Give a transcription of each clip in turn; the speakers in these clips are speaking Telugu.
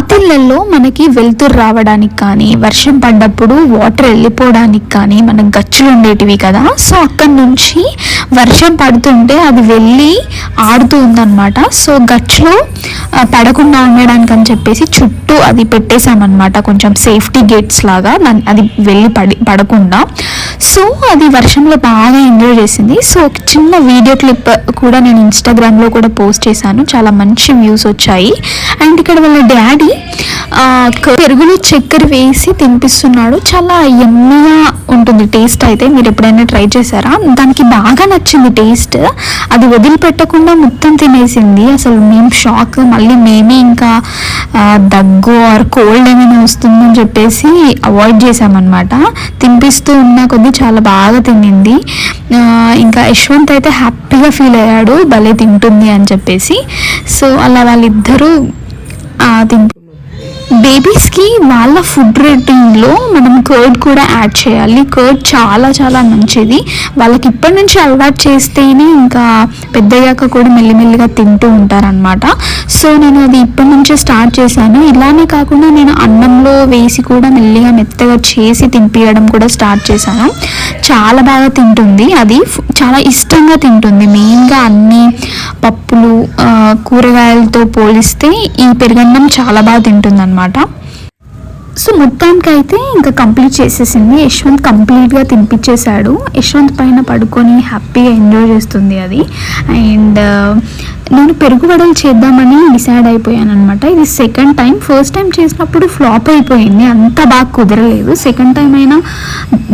పాతిళ్ళల్లో మనకి వెలుతురు రావడానికి కానీ వర్షం పడ్డప్పుడు వాటర్ వెళ్ళిపోవడానికి కానీ మనకు గచ్చులు ఉండేటివి కదా. సో అక్కడి నుంచి వర్షం పడుతుంటే అది వెళ్ళి ఆడుతూ ఉందన్నమాట. సో గచ్చులో పడకుండా ఉండడానికి అని చెప్పేసి చుట్టూ అది పెట్టేశామన్నమాట. కొంచెం సేఫ్టీ గేట్స్ లాగా దాన్ని అది వెళ్ళి పడి పడకుండా. సో అది వర్షంలో బాగా ఎంజాయ్ చేసింది. సో ఒక చిన్న వీడియో క్లిప్ కూడా నేను ఇన్స్టాగ్రామ్లో కూడా పోస్ట్ చేశాను. చాలా మంచి వ్యూస్ వచ్చాయి. అండ్ ఇక్కడ వాళ్ళ డాడీ పెరుగులో చక్కెర వేసి తినిపిస్తున్నాడు. చాలా ఎన్నో ఉంటుంది టేస్ట్ అయితే మీరు ఎప్పుడైనా ట్రై చేశారా? దానికి బాగా నచ్చింది టేస్ట్. అది వదిలిపెట్టకుండా మొత్తం తినేసింది. అసలు మేము షాక్. మళ్ళీ మేమే ఇంకా దగ్గు ఆర్ కోల్డ్ ఏమైనా వస్తుందని చెప్పేసి అవాయిడ్ చేసామన్నమాట తినిపిస్తూ ఉన్న కొద్దీ చాలా బాగా తినింది. ఇంకా యశ్వంత్ అయితే హ్యాపీగా ఫీల్ అయ్యాడు. భలే తింటుంది అని చెప్పేసి. సో అలా వాళ్ళిద్దరూ తింటు బేబీస్కి వాళ్ళ ఫుడ్ రొటీన్లో మనం కర్డ్ కూడా యాడ్ చేయాలి. కర్డ్ చాలా చాలా మంచిది. వాళ్ళకి ఇప్పటి నుంచి అలవాటు చేస్తేనే ఇంకా పెద్దయ్యాక కూడా మెల్లిమెల్లిగా తింటూ ఉంటారనమాట సో నేను అది ఇప్పటి నుంచే స్టార్ట్ చేశాను. ఇలానే కాకుండా నేను అన్నంలో వేసి కూడా మెల్లిగా మెత్తగా చేసి తినిపించడం కూడా స్టార్ట్ చేశాను. చాలా బాగా తింటుంది. అది చాలా ఇష్టంగా తింటుంది. మెయిన్గా అన్నీ పప్పులు కూరగాయలతో పోలిస్తే ఈ పెరుగన్నం చాలా బాగా తింటుంది అనమాట సో మొత్తానికి అయితే ఇంకా కంప్లీట్ చేసేసింది. యశ్వంత్ కంప్లీట్గా తినిపించేశాడు. యశ్వంత్ పైన పడుకొని హ్యాపీగా ఎంజాయ్ చేస్తుంది అది. అండ్ నేను పెరుగు వడలు చేద్దామని డిసైడ్ అయిపోయాను అనమాట ఇది సెకండ్ టైం. ఫస్ట్ టైం చేసినప్పుడు ఫ్లాప్ అయిపోయింది. అంత బాగా కుదరలేదు. సెకండ్ టైం అయినా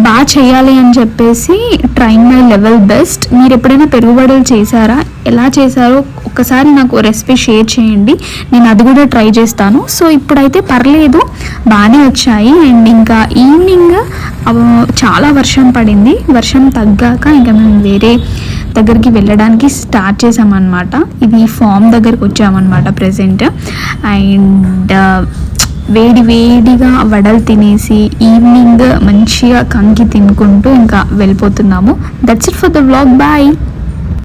బాగా చేయాలి అని చెప్పేసి ట్రైన్ మై లెవెల్ బెస్ట్. మీరు ఎప్పుడైనా పెరుగు వడలు చేశారా? ఎలా చేశారో ఒక్కసారి నాకు రెసిపీ షేర్ చేయండి. నేను అది కూడా ట్రై చేస్తాను. సో ఇప్పుడైతే పర్లేదు బాగానే వచ్చాయి. అండ్ ఇంకా ఈవినింగ్ చాలా వర్షం పడింది. వర్షం తగ్గాక ఇంకా మేము వేరే దగ్గరికి వెళ్ళడానికి స్టార్ట్ చేసామన్నమాట ఇది ఫామ్ దగ్గరికి వచ్చామన్నమాట ప్రజెంట్ అండ్ వేడి వేడిగా వడలు తినేసి ఈవినింగ్ మంచిగా కంకి తినుకుంటూ ఇంకా వెళ్ళిపోతున్నాము. That's it for the vlog bye